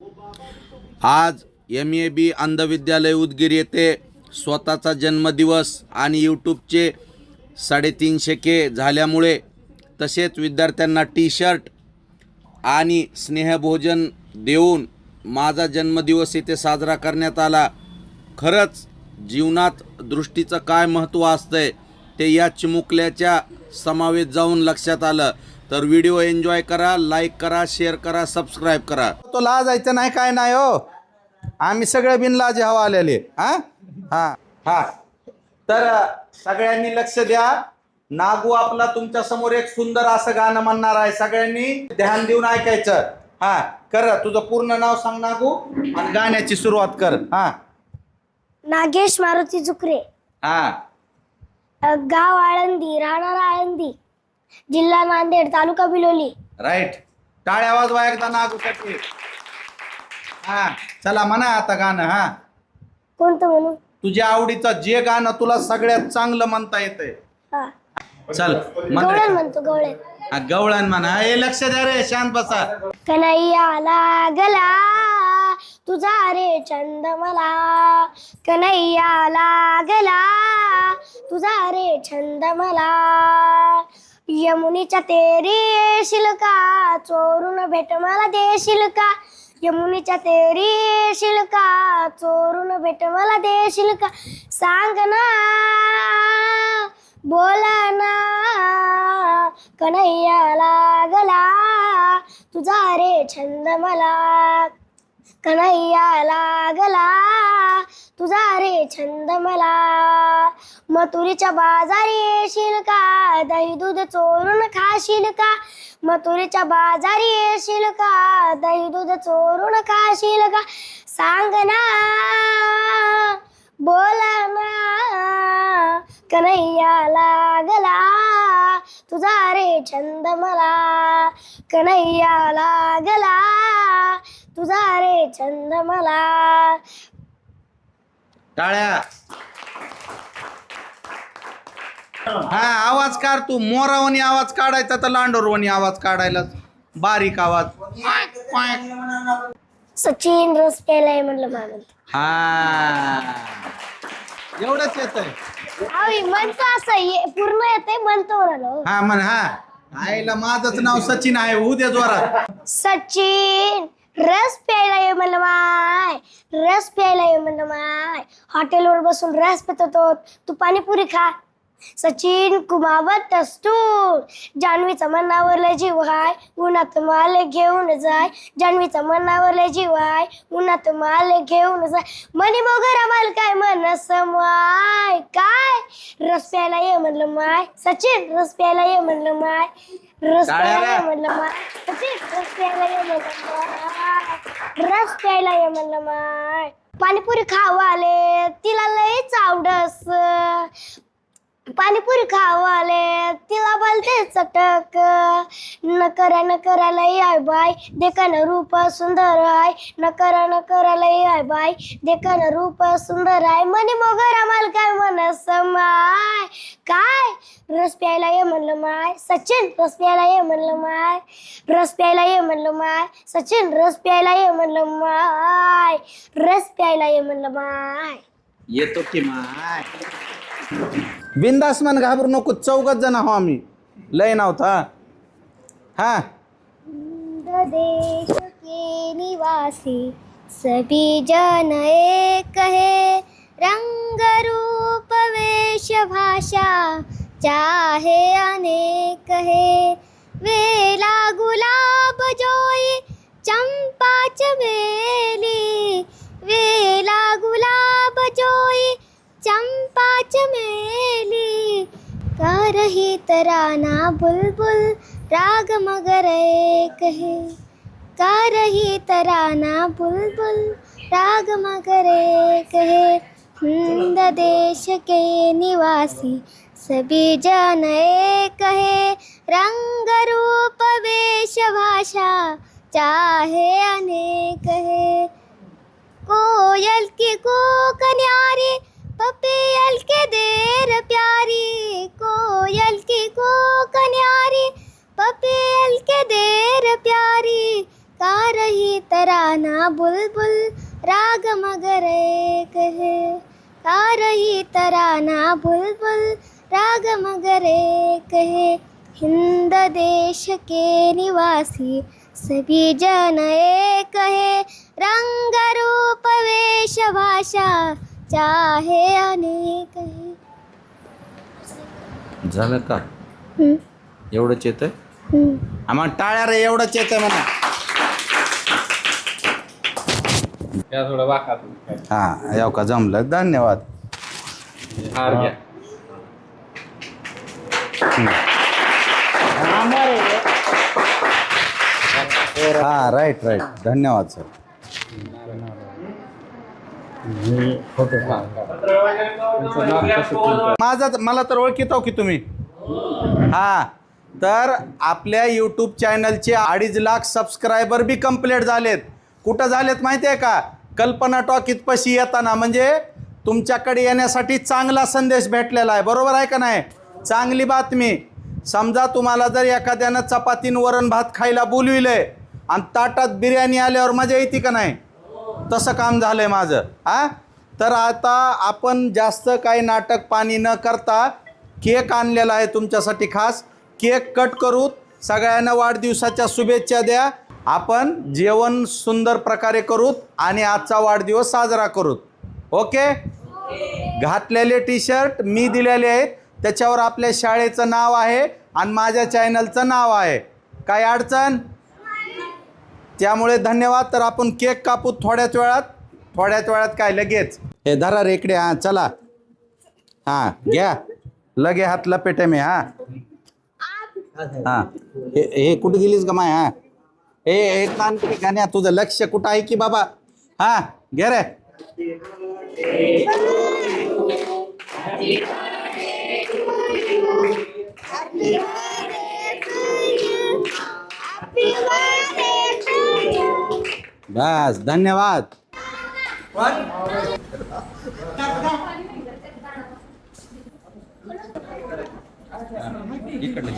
आज M A B अंधविद्यालय Udgir येथे स्वतःचा जन्मदिवस आणि यूट्यूबचे साडेतीनशे के झाल्यामुळे तसेच विद्यार्थ्यांना टी शर्ट आणि स्नेहभोजन देऊन माझा जन्मदिवस इथे साजरा करण्यात आला. खरंच जीवनात दृष्टीचं काय महत्त्व असतंय ते या चिमुकल्याच्या समावेत जाऊन लक्षात आलं. तर व्हिडिओ एन्जॉय करा लाईक करा शेअर करा सबस्क्राईब करा. तो लाजायचं नाही काय नाही हो. आम्ही सगळे बिनलाजे हवा आलेले. हा? हा. हा. तर सगळ्यांनी लक्ष द्या. नागू आपला तुमच्यासमोर एक सुंदर असं गाणं म्हणणार आहे. सगळ्यांनी ध्यान देऊन ऐकायचं. हा. कर तुझं पूर्ण नाव सांग नागू. आणि गाण्याची सुरुवात कर. हा. नागेश मारुती चुकरे हा. गाव आळंदी राहणार आळंदी. जिल्हा नांदेड तालुका बिलोली. राईट. टाळ्या वाजवा एकदा नागूसाठी हा चला म्हणा आता गाणं हा. कोणतं म्हणू? तुझ्या आवडीचं जे गाणं तुला सगळ्यात चांगलं म्हणता येतंय. हा. चल गवळण म्हण म्हणतो गवळण. हा, गवळण म्हणा. हे लक्ष द्या रे शांत बसा. कन्हैया लागला तुझा रे छंद मला. कन्हैया लागला तुझा रे छंद मला. यमुनीच्या तेरी येशील का? चोरून भेट मला देशील का? यमुनीच्या तेरी येशील का? चोरून भेट मला देशील का? सांग ना बोला ना. कन्हैया लागला तुझा रे छंद मला कन्हैया लागला. तुझा रे छंद मला. मथुरीच्या बाजारी येशील का? दही दूध चोरून खाशील का? मथुरीच्या बाजारी येशील का? दही दूध चोरून खाशील का? सांग ना. बोला ना. कन्हैया लागला. तुझा रे छंद मला. कन्हैया लागला. तुझा रे छंद मला. टाळ्या. हा आवाज काढ तू. मोरावणी आवाज काढायचा तर लांडोरवणी आवाज काढायला बारीक आवाज. सचिन रस प्यायलाय म्हणलं मानत हा. एवढंच येत आहे म्हणतो असं ये- पूर्ण येते म्हणतो म्हणालो हा म्हण हा. आईला माझंच नाव सचिन आहे. उद्या जोरात. सचिन! रस प्यायला ये म्हणलं माय. रस प्यायला ये म्हणलं माय. हॉटेलवर बसून रस पित होतो तू पाणीपुरी खा. सचिन कुमावत असतो जान्हवीचा मनावर लय जीव हाय उन्हात माल घेऊन जाय. जान्हवीचा मनावर लय जीव हाय उन्हात माल घेऊन जाय. मनी मोगरा माल काय मनस माय काय? रस प्यायला ये म्हणलं माय. सचिन रस प्यायला ये म्हणलं माय. रस प्यायला ये. म्हणलं माय. सचिन रस प्यायला ये म्हणलं माय. रस प्यायला ये म्हणलं माय. पाणीपुरी खावाले तिला लयच आवडस. पाणीपुरी खावाले तिला बोलते चटक न करा न करायला याय बाय देखन रूप सुंदर आहे. न करा न करायला याय बाय देखन रूप सुंदर आहे. मनी मोगरा माल काय म्हणस माय? काय? रस प्यायला ये म्हणलं माय. सचिन रस प्यायला ये म्हणलं माय. रस प्यायला ये म्हणलं माय. सचिन रस प्यायला ये म्हणलं माय. रस प्यायला ये म्हणलं माय. येतो की माय. बिंदास मन घाबरू, नको चौघच जण आहो आम्ही. लय नव्हता हा? देश के निवासी, सभी जन एक है. रंग रूप वेश भाषा चाहे अनेक है. वेला गुलाब जोई चंपा चमेली. वेला गुलाब जोई चंपा चमेली का रही तराना बुलबुल राग मगर एक है। का रही तराना बुलबुल राग मगर एक है। हिंद देश के निवासी सभी जन एक है। रंग रूप वेश भाषा चाहे अनेक है। कोयल की को कन्यारी पपियल के देर प्यारी कोयल की को कन्यारी पपियल के देर प्यारी का रही तराना बुलबुल राग मगर एक है। का रही तराना बुलबुल राग मगर एक है। हिंद देश के निवासी सभी जन एक है। रंग रूप वेश भाषा चाहे अनेक है झालं का? हम्म, एवढंच येतं हम्म. मग टाळ्या रे एवढंच येतं म्हणा. त्या थोडं वाका तू काय हा येऊ का? जमलं? धन्यवाद. हार घ्या. हा राईट राईट. धन्यवाद सर. तुमचं नाव माझा मला तर ओळखीतो की तुम्ही. हा. तर आपल्या यूट्यूब चॅनलचे अडीच लाख सबस्क्रायबर बी कंप्लीट झालेत. कुठं झालेत माहिती आहे का? कल्पना टॉक इथपाशी येताना. म्हणजे तुमच्याकडे येण्यासाठी चांगला संदेश भेटलेला आहे. बरोबर आहे का नाही? चांगली बातमी. समजा तुम्हाला जर एखाद्यानं चपातीन वरण भात खायला बोलविलंय आणि ताटात बिर्याणी आल्यावर मजा येते का नाही? तसं काम झालं आहे माझं. हां तर आता आपण जास्त काही नाटक पाणी न करता केक आणलेला आहे तुमच्यासाठी खास. केक कट करू. सगळ्यांना वाढदिवसाच्या शुभेच्छा द्या. आपण जेवण सुंदर प्रकारे करूत आणि आजचा वाढदिवस साजरा करूत ओके? घातलेले टी शर्ट मी दिलेले आहेत. त्याच्यावर आपल्या शाळेचं नाव आहे आणि माझ्या चॅनलचं नाव आहे. काय अडचण? त्यामुळे धन्यवाद. तर आपण केक कापू थोड्याच वेळात. थोड्याच वेळात काय? लगेच. हे धरा रेकडे हां चला. हां घ्या. लगे हात लपेटे मी. हां. हां. हे हे कुठे गेलीस का माय? हां. हे एक ठिकाण गाण्या तुझं लक्ष कुठं आहे की बाबा? हां घे रे. बस धन्यवाद. इकडलं